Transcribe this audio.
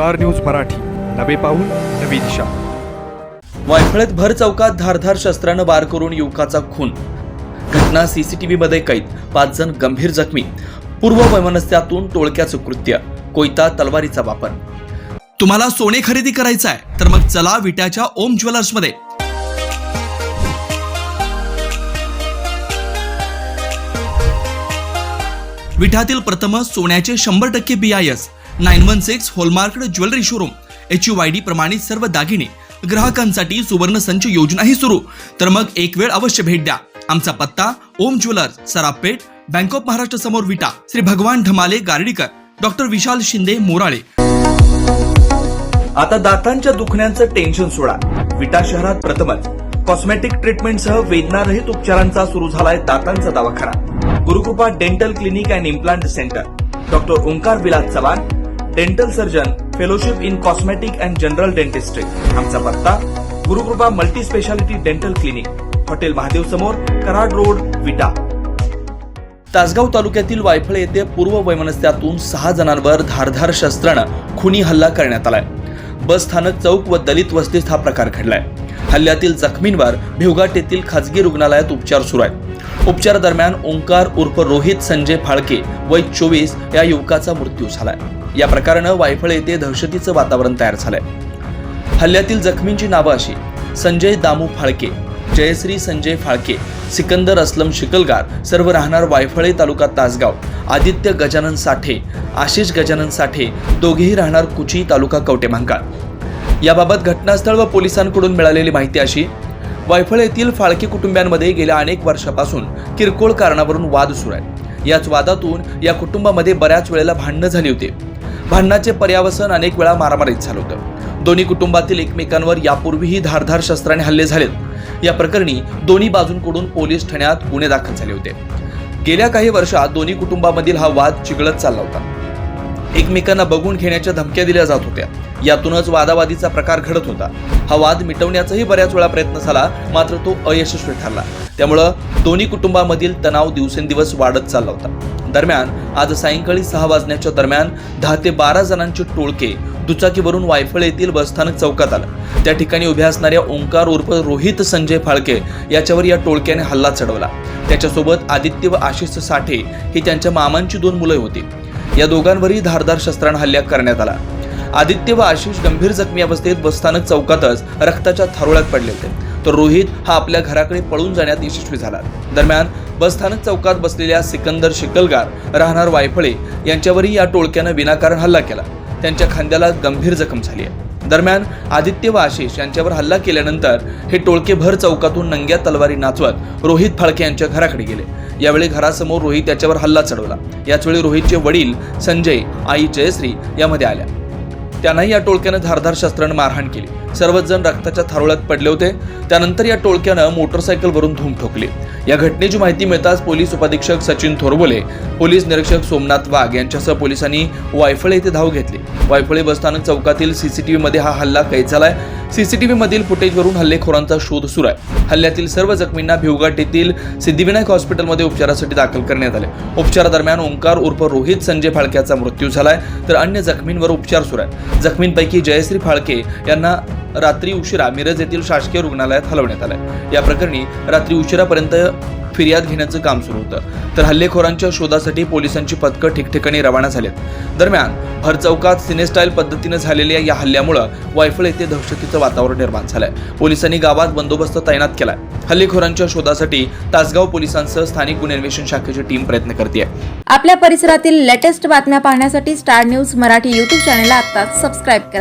Star news Marathi. नवे पाऊल नवी दिशा. वायफळत भर चौकात धारधार शस्त्रानं वार करून युवकाचा खून. घटना सीसीटीव्ही मध्ये कैद. पाच जण गंभीर जखमी. पूर्व वैमनस्यातून टोळक्याचं कृत्य. कोयता तलवारीचा वापर. तुम्हाला सोने खरेदी करायचं आहे तर मग चला विट्याच्या ओम ज्वेलर्समध्ये विठातील प्रथम सोन्याचे शंभर टक्के B nine one six hallmark jewellery showroom. H U Y D प्रमाणित सर्व दागिने ग्राहकांसाठी सुवर्ण संच योजनाही सुरू. तर मग एक वेळ अवश्य भेट द्या. आमचा पत्ता Om jewellers Sarapeth bank of Maharashtra समोर विटा श्री भगवान ढमाले गार्डीकर डॉक्टर विशाल शिंदे मोराळे. आता दातांच्या दुखण्याचं टेन्शन सोडा. विटा शहरात प्रथमच. कॉस्मेटिक ट्रीटमेंटसह वेदनारहित उपचारांचा सुरू झालाय दातांचा दवाखाना. Gurukrupa dental clinic and implant centre doctor Omkar Vilas Chavan dental surgeon fellowship in cosmetic and general dentistry आमचा पत्ता Gurukrupa multi speciality dental clinic hotel Mahadev समोर कराड रोड विटा. तासगाव तालुक्यातील वायफळ येथे पूर्व वैमनस्यातून सहा जणांवर धारधार शस्त्रानं खुनी हल्ला करण्यात आलाय. बस स्थानक चौक व दलित वस्तीत हा प्रकार घडलाय. हल्ल्यातील जखमींवर भिवघाट येथील खाजगी रुग्णालयात उपचार सुरू आहेत. उपचारादरम्यान ओंकार उर्फ रोहित संजय फाळके वय चोवीस या युवकाचा मृत्यू झालाय. या प्रकारानं वायफळ येथे दहशतीचं वातावरण तयार झालंय. हल्ल्यातील जखमींची नावं अशी संजय दामू फाळके जयश्री संजय फाळके सिकंदर असलम शिकलगार सर्व राहणार वायफळे तालुका तासगाव आदित्य गजानन साठे आशिष गजानन साठे दोघेही राहणार कुची तालुका कवटेमहांकाळ. याबाबत घटनास्थळ व पोलिसांकडून मिळालेली माहिती अशी वायफळ येथील फाळके कुटुंबियांमध्ये गेल्या अनेक वर्षापासून किरकोळ कारणावरून वाद सुरू आहे. याच वादातून या कुटुंबामध्ये बऱ्याच वेळेला भांडणं झाली होती. भांडणाचे पर्यावसन अनेक वेळा मारामारीत झालं होतं. दोन्ही कुटुंबातील एकमेकांवर यापूर्वीही धारधार शस्त्राने हल्ले झालेत. या प्रकरणी दोन्ही बाजूंकडून पोलीस ठाण्यात गुन्हे दाखल झाले होते. गेल्या काही वर्षात दोन्ही कुटुंबामधील हा वाद चिघळत चालला होता. एकमेकांना बघून घेण्याच्या धमक्या दिल्या जात होत्या. यातूनच वादावादीचा प्रकार घडत होता. हा वाद मिटवण्याचाही बऱ्याच वेळा प्रयत्न झाला मात्र तो अयशस्वी ठरला. त्यामुळं दोन्ही कुटुंबामधील तणाव दिवसेंदिवस वाढत चालला होता. दरम्यान आज सायंकाळी सहा वाजण्याच्या दरम्यान दहा ते बारा जणांचे टोळके दुचाकीवरून वायफळ येथील बसस्थानक चौकात आलं. त्या ठिकाणी उभ्या असणाऱ्या ओंकार उर्फ रोहित संजय फाळके याच्यावर या टोळक्याने हल्ला चढवला. त्याच्यासोबत आदित्य व आशिष साठे ही त्यांच्या मामांची दोन मुलं होती. या दोघांवरही धारदार शस्त्रानं हल्ला करण्यात आला. आदित्य व आशिष गंभीर जखमी अवस्थेत बसस्थानक चौकातच रक्ताच्या थारोळ्यात पडले होते. तर रोहित हा आपल्या घराकडे पळून जाण्यात यशस्वी झाला. दरम्यान बसस्थानक चौकात बसलेल्या सिकंदर शिकलगार राहणार वायफळे यांच्यावरही या टोळक्यानं विनाकारण हल्ला केला. त्यांच्या खांद्याला गंभीर जखम झाली आहे. दरम्यान आदित्य व आशिष यांच्यावर हल्ला केल्यानंतर हे टोळके भर चौकातून नंग्या तलवारी नाचवत रोहित फाळके यांच्या घराकडे गेले. यावेळी घरासमोर रोहित याच्यावर हल्ला चढवला. याचवेळी रोहितचे वडील संजय आई जयश्री यामध्ये आल्या. त्यांनाही या टोळक्यानं धारधार शस्त्रानं मारहाण केली. सर्वच जण रक्ताच्या थारोळ्यात पडले होते. त्यानंतर या टोळक्यानं मोटरसायकलवरून धूम ठोकली. या घटनेची माहिती मिळताच पोलीस उपाधीक्षक सचिन थोरबोले पोलीस निरीक्षक सोमनाथ वाघ यांच्यासह पोलिसांनी वायफळे येथे धाव घेतली. वायफळे बसस्थानक चौकातील सीसीटीव्ही मध्ये हा हल्ला कैद झालाय. सीसीटीव्ही मधील फुटेजवरून हल्लेखोरांचा शोध सुरू आहे. हल्ल्यातील सर्व जखमींना भिवघाट येथील सिद्धिविनायक हॉस्पिटलमध्ये उपचारासाठी दाखल करण्यात आले. उपचारादरम्यान ओंकार उर्फ रोहित संजय फाळक्याचा मृत्यू झालाय तर अन्य जखमींवर उपचार सुरू आहे जखमींपैकी जयश्री फाळके यांना रात्री उशिरा मिरज येथील शासकीय रुग्णालयात हलवण्यात आलंय. या प्रकरणी रात्री उशिरापर्यंत फिर्याद घेण्याचं काम सुरू होतं. तर हल्लेखोरांच्या शोधासाठी पोलिसांची पथकं ठिकठिकाणी रवाना झालेत. दरम्यान भर चौकात सिनेस्टाईल पद्धतीनं झालेल्या या हल्ल्यामुळं वायफळ येथे दहशतीचं वातावरण निर्माण झालंय. पोलिसांनी गावात बंदोबस्त तैनात केलाय. हल्लेखोरांच्या शोधासाठी तासगाव पोलिसांसह स्थानिक गुन्हे अन्वेषण शाखेची टीम प्रयत्न करते आपल्या परिसरातील लेटेस्ट बातम्या पाहण्यासाठी स्टार न्यूज मराठी युट्यूब चॅनलला आता सबस्क्राईब करा.